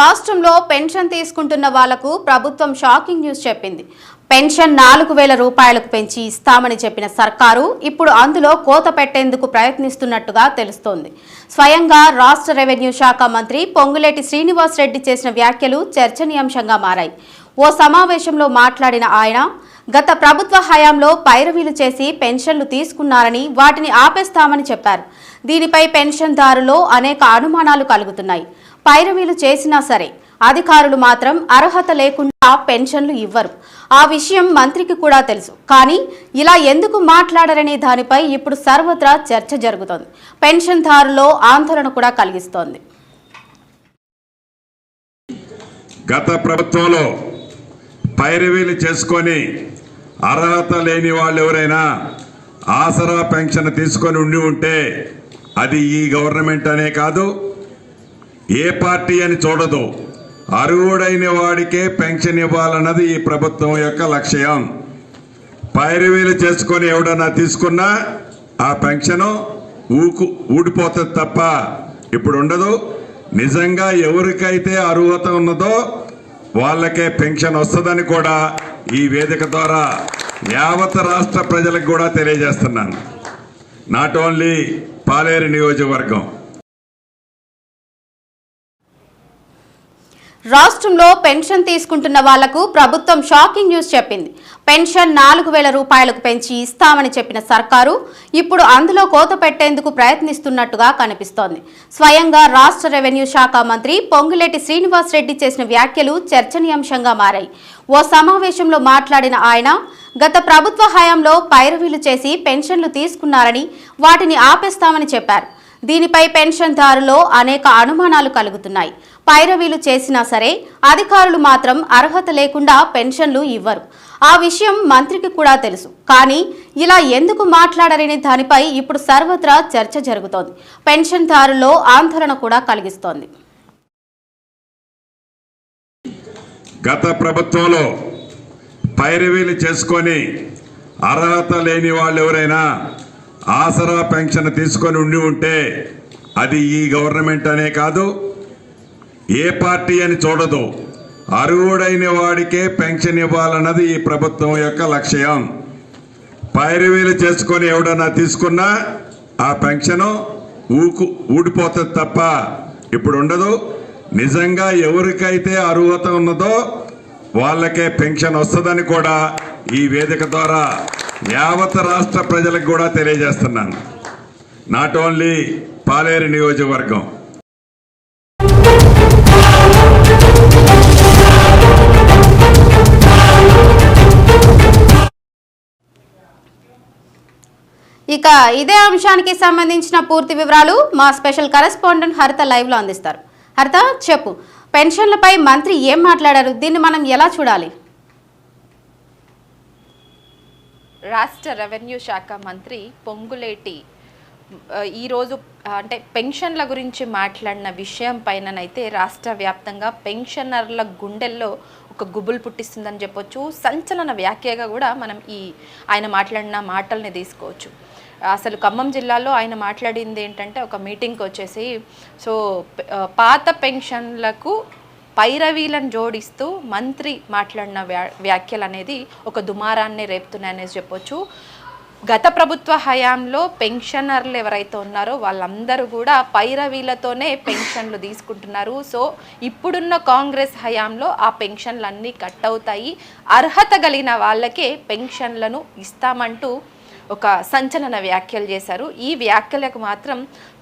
రాష్ట్రంలో పెన్షన్ తీసుకుంటున్న వాళ్ళకు ప్రభుత్వం షాకింగ్ న్యూస్ చెప్పింది. పెన్షన్ నాలుగు వేల రూపాయలకు పెంచి ఇస్తామని చెప్పిన సర్కారు ఇప్పుడు అందులో కోత పెట్టేందుకు ప్రయత్నిస్తున్నట్టుగా తెలుస్తోంది. స్వయంగా రాష్ట్ర రెవెన్యూ శాఖ మంత్రి పొంగులేటి శ్రీనివాస్ రెడ్డి చేసిన వ్యాఖ్యలు చర్చనీయాంశంగా మారాయి. ఓ సమావేశంలో మాట్లాడిన ఆయన గత ప్రభుత్వ హయాంలో పైరవీలు చేసి పెన్షన్లు తీసుకున్నారని వాటిని ఆపేస్తామని చెప్పారు. దీనిపై పెన్షన్దారులో అనేక అనుమానాలు కలుగుతున్నాయి. పైరవీలు చేసినా సరే అధికారులు మాత్రం అర్హత లేకుండా పెన్షన్లు ఇవ్వరు. ఆ విషయం మంత్రికి కూడా తెలుసు. కానీ ఇలా ఎందుకు మాట్లాడరనే దానిపై ఇప్పుడు సర్వత్రా చర్చ జరుగుతోంది. పెన్షన్దారులో ఆందోళన కూడా కలిగిస్తోంది. గత ప్రభుత్వంలో పైరవీలు చేసుకొని అర్హత లేని వాళ్ళు ఎవరైనా ఆసరా పెన్షన్ తీసుకొని ఉండి ఉంటే అది ఈ గవర్నమెంట్ అనే కాదు ఏ పార్టీ అని చూడదు. అర్హుడైన వాడికే పెన్షన్ ఇవ్వాలన్నది ఈ ప్రభుత్వం యొక్క లక్ష్యం. పైరవీలు చేసుకొని ఎవడన్నా తీసుకున్నా ఆ పెన్షన్ ఊకు ఊడిపోతుంది తప్ప ఇప్పుడు ఉండదు నిజంగా ఎవరికైతే అర్హత ఉన్నదో వాళ్ళకే పెన్షన్ వస్తుందని కూడా ఈ వేదిక ద్వారా యావత్ రాష్ట్ర ప్రజలకు కూడా తెలియజేస్తున్నాను. నాట్ ఓన్లీ పాలేరు నియోజకవర్గం. రాష్ట్రంలో పెన్షన్ తీసుకుంటున్న వాళ్ళకు ప్రభుత్వం షాకింగ్ న్యూస్ చెప్పింది. పెన్షన్ నాలుగు వేల రూపాయలకు పెంచి ఇస్తామని చెప్పిన సర్కారు ఇప్పుడు అందులో కోత పెట్టేందుకు ప్రయత్నిస్తున్నట్టుగా కనిపిస్తోంది. స్వయంగా రాష్ట్ర రెవెన్యూ శాఖ మంత్రి పొంగులేటి శ్రీనివాస్ రెడ్డి చేసిన వ్యాఖ్యలు చర్చనీయాంశంగా మారాయి. ఓ సమావేశంలో మాట్లాడిన ఆయన గత ప్రభుత్వ హయాంలో పైరవీలు చేసి పెన్షన్లు తీసుకున్నారని వాటిని ఆపేస్తామని చెప్పారు. దీనిపై పెన్షన్దారులో అనేక అనుమానాలు కలుగుతున్నాయి. పైరవీలు చేసినా సరే అధికారులు మాత్రం అర్హత లేకుండా పెన్షన్లు ఇవ్వరు. ఆ విషయం మంత్రికి కూడా తెలుసు. కానీ ఇలా ఎందుకు మాట్లాడరనే దానిపై ఇప్పుడు సర్వత్రా చర్చ జరుగుతోంది. పెన్షన్దారుల్లో ఆందోళన కూడా కలిగిస్తోంది. గత ప్రభుత్వంలో పైరవీలు చేసుకొని అర్హత లేని వాళ్ళు ఎవరైనా ఆసరా పెన్షన్ తీసుకొని ఉండి ఉంటే అది ఈ గవర్నమెంట్ అనే కాదు. ఏ పార్టీ అని చూడదు. అర్హుడైన వాడికే పెన్షన్ ఇవ్వాలన్నది ఈ ప్రభుత్వం యొక్క లక్ష్యం. పైరవీలు చేసుకొని ఎవడన్నా తీసుకున్నా ఆ పెన్షన్ ఊకు ఊడిపోతుంది తప్ప ఇప్పుడు ఉండదు నిజంగా ఎవరికైతే అర్హత ఉన్నదో వాళ్ళకే పెన్షన్ వస్తుందని కూడా ఈ వేదిక ద్వారా యావత్ రాష్ట్ర ప్రజలకు కూడా తెలియజేస్తున్నాను. నాట్ ఓన్లీ పాలేరు నియోజకవర్గం. ఇక ఇదే అంశానికి సంబంధించిన పూర్తి వివరాలు మా స్పెషల్ కరెస్పాండెంట్ హరిత లైవ్లో అందిస్తారు. హరిత చెప్పు. పెన్షన్లపై మంత్రి ఏం మాట్లాడారు? దీన్ని మనం ఎలా చూడాలి? రాష్ట్ర రెవెన్యూ శాఖ మంత్రి పొంగులేటి ఈరోజు అంటే పెన్షన్ల గురించి మాట్లాడిన విషయం పైననైతే రాష్ట్ర వ్యాప్తంగా పెన్షనర్ల గుండెల్లో ఒక గుబులు పుట్టిస్తుందని చెప్పొచ్చు. సంచలన వ్యాఖ్యగా కూడా మనం ఈ ఆయన మాట్లాడిన మాటల్ని తీసుకోవచ్చు. అసలు ఖమ్మం జిల్లాలో ఆయన మాట్లాడింది ఏంటంటే ఒక మీటింగ్కి వచ్చేసి సో పాత పెన్షన్లకు పైరవీలను జోడిస్తూ మంత్రి మాట్లాడిన వ్యా వ్యాఖ్యలు అనేది ఒక దుమారాన్ని రేపుతున్నాయనేసి చెప్పొచ్చు. గత ప్రభుత్వ హయాంలో పెన్షనర్లు ఎవరైతే ఉన్నారో వాళ్ళందరూ కూడా పైరవీలతోనే పెన్షన్లు తీసుకుంటున్నారు. సో ఇప్పుడున్న కాంగ్రెస్ హయాంలో ఆ పెన్షన్లు అన్నీ కట్ అవుతాయి. అర్హత కలిగిన వాళ్ళకే పెన్షన్లను ఇస్తామంటూ ఒక సంచలన వ్యాఖ్యలు చేశారు. ఈ వ్యాఖ్యలకు మాత్రం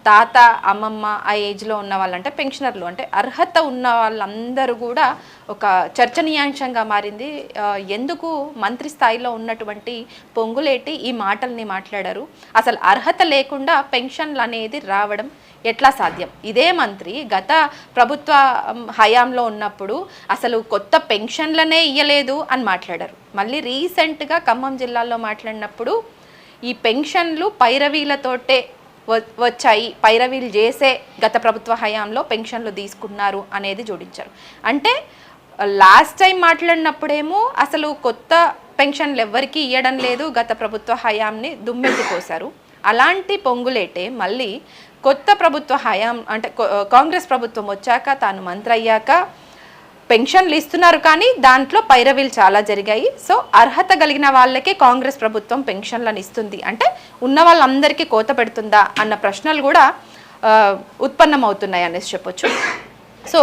తాత అమ్మమ్మ ఆ ఏజ్లో ఉన్న వాళ్ళంటే పెన్షనర్లు. అంటే అర్హత ఉన్న వాళ్ళందరూ కూడా ఒక చర్చనీయాంశంగా మారింది. ఎందుకు మంత్రి స్థాయిలో ఉన్నటువంటి పొంగులేటి ఈ మాటల్ని మాట్లాడారు? అసలు అర్హత లేకుండా పెన్షన్లు అనేది రావడం ఎట్లా సాధ్యం? ఇదే మంత్రి గత ప్రభుత్వ హయాంలో ఉన్నప్పుడు అసలు కొత్త పెన్షన్లనే ఇయ్యలేదు అని మాట్లాడారు. మళ్ళీ రీసెంట్గా ఖమ్మం జిల్లాలో మాట్లాడినప్పుడు ఈ పెన్షన్లు పైరవీలతోటే వ- వచ్చాయి. పైరవీలు చేసే గత ప్రభుత్వ హయాంలో పెన్షన్లు తీసుకున్నారు అనేది జోడించారు. అంటే లాస్ట్ టైం మాట్లాడినప్పుడేమో అసలు కొత్త పెన్షన్లు ఎవ్వరికీ ఇవ్వడం లేదు గత ప్రభుత్వ హయాంని దుమ్మెత్తిపోశారు అలాంటి పొంగులేటే మళ్ళీ కొత్త ప్రభుత్వ హయాం అంటే కాంగ్రెస్ ప్రభుత్వం వచ్చాక తాను మంత్రి అయ్యాక పెన్షన్లు ఇస్తున్నారు కానీ దాంట్లో పైరవీలు చాలా జరిగాయి. సో అర్హత కలిగిన వాళ్ళకే కాంగ్రెస్ ప్రభుత్వం పెన్షన్లను ఇస్తుంది. అంటే ఉన్న వాళ్ళందరికీ కోత పెడుతుందా అన్న ప్రశ్నలు కూడా ఉత్పన్నమవుతున్నాయి అనేసి చెప్పొచ్చు. సో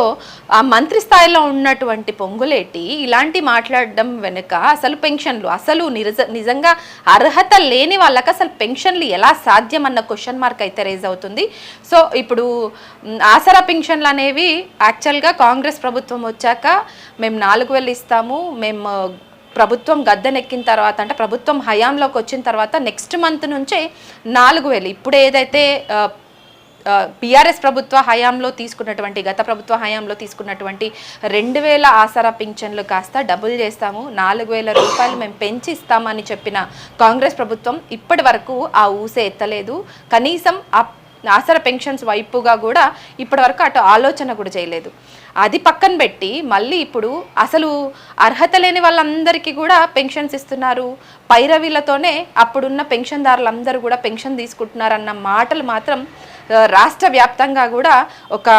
ఆ మంత్రి స్థాయిలో ఉన్నటువంటి పొంగులేటి ఇలాంటి మాట్లాడడం వెనుక అసలు పెన్షన్లు అసలు నిజ నిజంగా అర్హత లేని వాళ్ళకి అసలు పెన్షన్లు ఎలా సాధ్యం అన్న క్వశ్చన్ మార్క్ అయితే రేజ్ అవుతుంది. సో ఇప్పుడు ఆసరా పెన్షన్లు అనేవి యాక్చువల్గా కాంగ్రెస్ ప్రభుత్వం వచ్చాక మేము నాలుగు వేలు ఇస్తాము మేము ప్రభుత్వం గద్దెనెక్కిన తర్వాత అంటే ప్రభుత్వం హయాంలోకి వచ్చిన తర్వాత నెక్స్ట్ మంత్ నుంచే నాలుగు వేలు. ఇప్పుడు ఏదైతే బీఆర్ఎస్ ప్రభుత్వ హయాంలో తీసుకున్నటువంటి గత ప్రభుత్వ హయాంలో తీసుకున్నటువంటి రెండు వేల ఆసరా పింఛన్లు కాస్త డబుల్ చేస్తాము. నాలుగు వేల రూపాయలు మేము పెంచి ఇస్తామని చెప్పిన కాంగ్రెస్ ప్రభుత్వం ఇప్పటి వరకు ఆ ఊసే ఎత్తలేదు. కనీసం ఆ ఆసరా పెన్షన్స్ వైపుగా కూడా ఇప్పటి వరకు అటు ఆలోచన కూడా చేయలేదు. అది పక్కన పెట్టి మళ్ళీ ఇప్పుడు అసలు అర్హత లేని వాళ్ళందరికీ కూడా పెన్షన్స్ ఇస్తున్నారు. పైరవీలతోనే అప్పుడున్న పెన్షన్దారులందరూ కూడా పెన్షన్ తీసుకుంటున్నారన్న మాటలు మాత్రం రాష్ట్ర వ్యాప్తంగా కూడా ఒక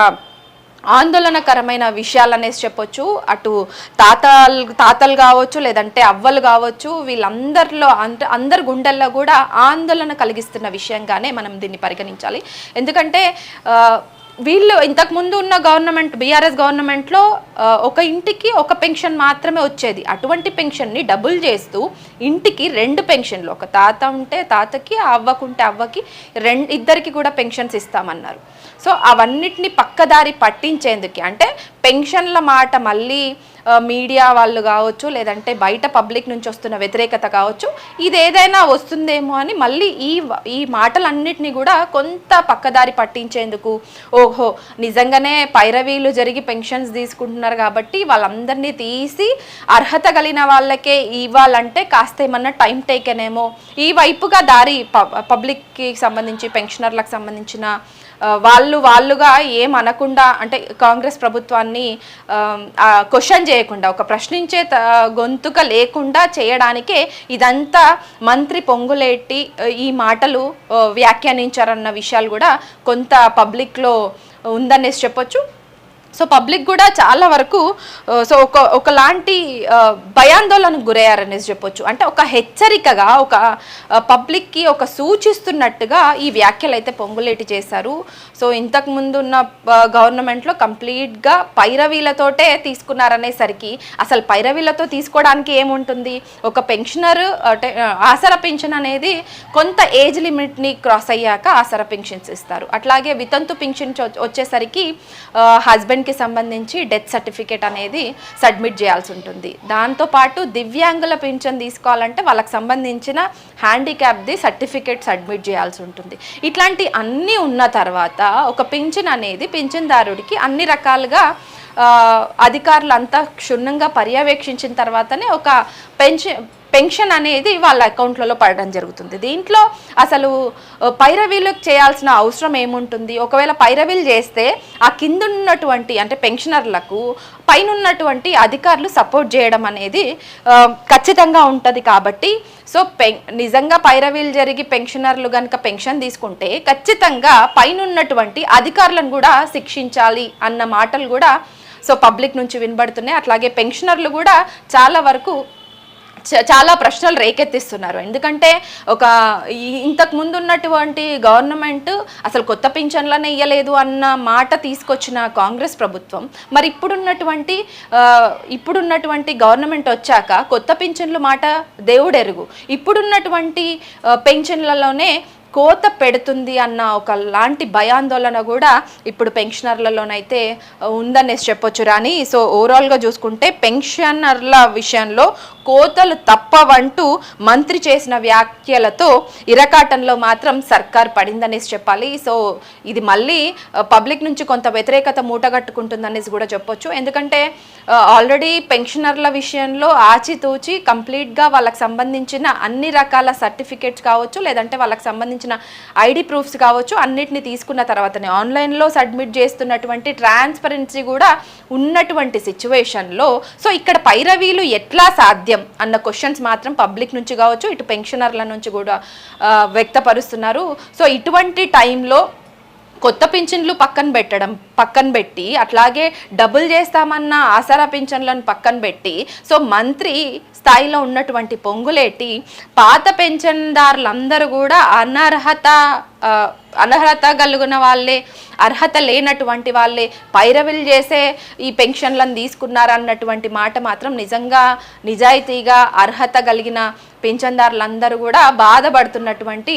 ఆందోళనకరమైన విషయాలు అనేసి చెప్పొచ్చు. అటు తాతలు తాతలు కావచ్చు లేదంటే అవ్వలు కావచ్చు వీళ్ళందరిలో అంటే అందరి గుండెల్లో కూడా ఆందోళన కలిగిస్తున్న విషయంగానే మనం దీన్ని పరిగణించాలి. ఎందుకంటే వీళ్ళు ఇంతకు ముందు ఉన్న గవర్నమెంట్ బీఆర్ఎస్ గవర్నమెంట్లో ఒక ఇంటికి ఒక పెన్షన్ మాత్రమే వచ్చేది. అటువంటి పెన్షన్ని డబుల్ చేస్తూ ఇంటికి రెండు పెన్షన్లు ఒక తాత ఉంటే తాతకి ఆ అవ్వకుంటే అవ్వకి రెండు ఇద్దరికి కూడా పెన్షన్స్ ఇస్తామన్నారు. సో అవన్నిటిని పక్కదారి పట్టించేందుకు అంటే పెన్షన్ల మాట మళ్ళీ మీడియా వాళ్ళు కావచ్చు లేదంటే బయట పబ్లిక్ నుంచి వస్తున్న వ్యతిరేకత కావచ్చు ఇది ఏదైనా వస్తుందేమో అని మళ్ళీ ఈ ఈ మాటలన్నిటినీ కూడా కొంత పక్కదారి పట్టించేందుకు ఓహో నిజంగానే పైరవీలు జరిగి పెన్షన్స్ తీసుకుంటున్నారు కాబట్టి వాళ్ళందరినీ తీసి అర్హత కలిగిన వాళ్ళకే ఇవ్వాలంటే కాస్త ఏమన్నా టైం టేకనేమో ఈ వైపుగా దారి పబ్లిక్కి సంబంధించి పెన్షనర్లకు సంబంధించిన వాళ్ళు వాళ్ళుగా ఏం అనకుండా అంటే కాంగ్రెస్ ప్రభుత్వాన్ని క్వశ్చన్ చేయకుండా ఒక ప్రశ్నించే త- గొంతుక లేకుండా చేయడానికే ఇదంతా మంత్రి పొంగులేటి ఈ మాటలు వ్యాఖ్యానించారన్న విషయాలు కూడా కొంత పబ్లిక్లో ఉందనేసి చెప్పొచ్చు. సో పబ్లిక్ కూడా చాలా వరకు సో ఒక ఒకలాంటి భయాందోళనకు గురయ్యారనేసి చెప్పొచ్చు. అంటే ఒక హెచ్చరికగా ఒక పబ్లిక్కి ఒక సూచిస్తున్నట్టుగా ఈ వ్యాఖ్యలు అయితే పొంగులేటి చేశారు. సో ఇంతకుముందు ఉన్న గవర్నమెంట్లో కంప్లీట్గా పైరవీలతోటే తీసుకున్నారనేసరికి అసలు పైరవీలతో తీసుకోవడానికి ఏముంటుంది? ఒక పెన్షనర్ అంటే ఆసర పెన్షన్ అనేది కొంత ఏజ్ లిమిట్ని క్రాస్ అయ్యాక ఆసర పెన్షన్స్ ఇస్తారు. అట్లాగే వితంతు పెన్షన్ వచ్చేసరికి వచ్చేసరికి హస్బెండ్కి సంబంధించి డెత్ సర్టిఫికేట్ అనేది సబ్మిట్ చేయాల్సి ఉంటుంది. దాంతోపాటు దివ్యాంగుల పింఛన్ తీసుకోవాలంటే వాళ్ళకి సంబంధించిన హ్యాండిక్యాప్ది సర్టిఫికేట్ సబ్మిట్ చేయాల్సి ఉంటుంది. ఇట్లాంటి అన్నీ ఉన్న తర్వాత ఒక పింఛన్ అనేది పింఛన్దారుడికి అన్ని రకాలుగా అధికారులు అంతా క్షుణ్ణంగా పర్యవేక్షించిన తర్వాతనే ఒక పెన్షన్ పెన్షన్ అనేది వాళ్ళ అకౌంట్లలో పడడం జరుగుతుంది. దీంట్లో అసలు పైరవీలు పైరవీలకు చేయాల్సిన అవసరం ఏముంటుంది? ఒకవేళ పైరవీలు చేస్తే ఆ కింద ఉన్నటువంటి అంటే పెన్షనర్లకు పైన ఉన్నటువంటి అధికారులు సపోర్ట్ చేయడం అనేది ఖచ్చితంగా ఉంటుంది కాబట్టి సో పెన్ నిజంగా పైరవీలు జరిగి పెన్షనర్లు కనుక పెన్షన్ తీసుకుంటే ఖచ్చితంగా పైన ఉన్నటువంటి అధికారులను కూడా శిక్షించాలి అన్న మాటలు కూడా సో పబ్లిక్ నుంచి వినబడుతున్నాయి. అట్లాగే పెన్షనర్లు కూడా చాలా వరకు చాలా ప్రశ్నలు రేకెత్తిస్తున్నారు. ఎందుకంటే ఒక ఇంతకు ముందు ఉన్నటువంటి గవర్నమెంట్ అసలు కొత్త పింఛన్లను ఇయ్యలేదు అన్న మాట తీసుకొచ్చిన కాంగ్రెస్ ప్రభుత్వం మరి ఇప్పుడున్నటువంటి ఇప్పుడున్నటువంటి గవర్నమెంట్ వచ్చాక కొత్త పింఛన్లు మాట దేవుడెరుగు. ఇప్పుడున్నటువంటి పెన్షన్లలోనే కోత పెడుతుంది అన్న ఒక లాంటి భయాందోళన కూడా ఇప్పుడు పెన్షనర్లలోనైతే ఉందనేసి చెప్పొచ్చు. రాని సో ఓవరాల్గా చూసుకుంటే పెన్షనర్ల విషయంలో కోతలు తప్పవంటూ మంత్రి చేసిన వ్యాఖ్యలతో ఇరకాటంలో మాత్రం సర్కార్ పడిందనేసి చెప్పాలి. సో ఇది మళ్ళీ పబ్లిక్ నుంచి కొంత వ్యతిరేకత మూటగట్టుకుంటుందనేసి కూడా చెప్పొచ్చు. ఎందుకంటే ఆల్రెడీ పెన్షనర్ల విషయంలో ఆచితూచి కంప్లీట్గా వాళ్ళకి సంబంధించిన అన్ని రకాల సర్టిఫికేట్స్ కావచ్చు లేదంటే వాళ్ళకి సంబంధించిన ఐడి ప్రూఫ్స్ కావచ్చు అన్నిటిని తీసుకున్న తర్వాతనే. ఆన్లైన్లో సబ్మిట్ చేస్తున్నటువంటి ట్రాన్స్పరెన్సీ కూడా ఉన్నటువంటి సిచ్యువేషన్లో సో ఇక్కడ పైరవీలు ఎట్లా సాధ్యం? అన్న క్వశ్చన్స్ మాత్రం పబ్లిక్ నుంచి కావచ్చు ఇటు పెన్షనర్ల నుంచి కూడా వ్యక్తపరుస్తున్నారు. సో ఇటువంటి టైంలో కొత్త పింఛన్లు పక్కన పెట్టడం పక్కన పెట్టి అట్లాగే డబుల్ చేస్తామన్న ఆసరా పింఛన్లను పక్కన పెట్టి సో మంత్రి స్థాయిలో ఉన్నటువంటి పొంగులేటి పాత పెన్షన్దారులందరూ కూడా అనర్హత అనర్హత కలిగిన వాళ్ళే అర్హత లేనటువంటి వాళ్ళే పైరవిలు చేసే ఈ పెన్షన్లను తీసుకున్నారన్నటువంటి మాట మాత్రం నిజంగా నిజాయితీగా అర్హత కలిగిన పింఛన్దారులందరూ కూడా బాధపడుతున్నటువంటి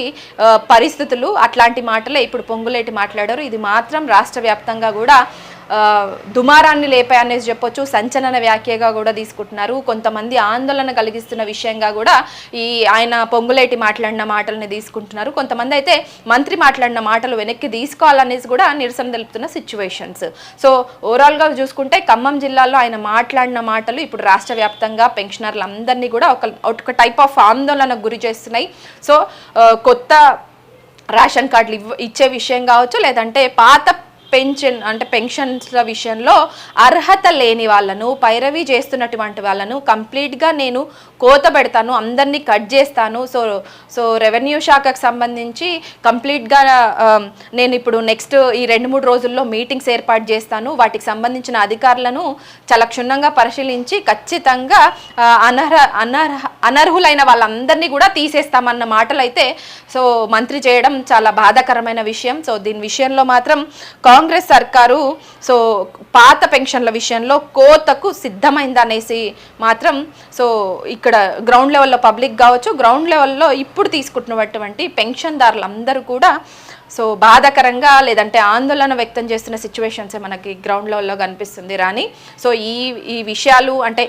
పరిస్థితులు. అట్లాంటి మాటలే ఇప్పుడు పొంగులేటి మాట్లాడారు. ఇది మాత్రం రాష్ట్ర వ్యాప్తంగా కూడా దుమారాన్ని లేపాయనేసి చెప్పొచ్చు సంచలన వ్యాఖ్యగా కూడా తీసుకుంటున్నారు. కొంతమంది ఆందోళన కలిగిస్తున్న విషయంగా కూడా ఈ ఆయన పొంగులేటి మాట్లాడిన మాటలని తీసుకుంటున్నారు. కొంతమంది అయితే మంత్రి మాట్లాడిన మాటలు వెనక్కి తీసుకోవాలనేసి కూడా నిరసన తెలుపుతున్న సిచ్యువేషన్స్ సో ఓవరాల్గా చూసుకుంటే ఖమ్మం జిల్లాలో ఆయన మాట్లాడిన మాటలు ఇప్పుడు రాష్ట్ర వ్యాప్తంగా పెన్షనర్లందరినీ కూడా ఒక ఒక టైప్ ఆఫ్ ఆందోళనకు గురి చేస్తున్నాయి. సో కొత్త రేషన్ కార్డులు ఇచ్చే విషయం కావచ్చు లేదంటే పాత పెన్షన్ అంటే పెన్షన్స్ల విషయంలో అర్హత లేని వాళ్ళను పైరవి చేస్తున్నటువంటి వాళ్ళను కంప్లీట్గా నేను కోత పెడతాను అందరినీ కట్ చేస్తాను. సో సో రెవెన్యూ శాఖకు సంబంధించి కంప్లీట్గా నేను ఇప్పుడు నెక్స్ట్ ఈ రెండు మూడు రోజుల్లో మీటింగ్స్ ఏర్పాటు చేస్తాను. వాటికి సంబంధించిన అధికారులను చాలా క్షుణ్ణంగా పరిశీలించి ఖచ్చితంగా అనర్హ అనర్హ అనర్హులైన వాళ్ళందరినీ కూడా తీసేస్తామన్న మాటలు అయితే సో మంత్రి చేయడం చాలా బాధాకరమైన విషయం. సో దీని విషయంలో మాత్రం కాంగ్రెస్ కాంగ్రెస్ సర్కారు సో పాత పెన్షన్ల విషయంలో కోతకు సిద్ధమైందనేసి మాత్రం సో ఇక్కడ గ్రౌండ్ లెవెల్లో పబ్లిక్ కావచ్చు గ్రౌండ్ లెవెల్లో ఇప్పుడు తీసుకుంటున్నటువంటి పెన్షన్దారులందరూ కూడా సో బాధాకరంగా లేదంటే ఆందోళన వ్యక్తం చేస్తున్న సిచ్యువేషన్సే మనకి గ్రౌండ్లలో కనిపిస్తుంది రాని సో ఈ ఈ విషయాలు అంటే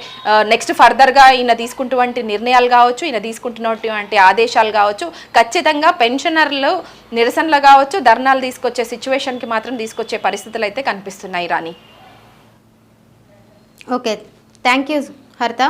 నెక్స్ట్ ఫర్దర్గా ఈయన తీసుకుంటున్నటువంటి నిర్ణయాలు కావచ్చు ఈయన తీసుకుంటున్నటువంటి ఆదేశాలు కావచ్చు ఖచ్చితంగా పెన్షనర్లు నిరసనలు కావచ్చు ధర్నాలు తీసుకొచ్చే సిచ్యువేషన్కి మాత్రం తీసుకొచ్చే పరిస్థితులు అయితే కనిపిస్తున్నాయి రాని ఓకే థ్యాంక్ యూ హరిత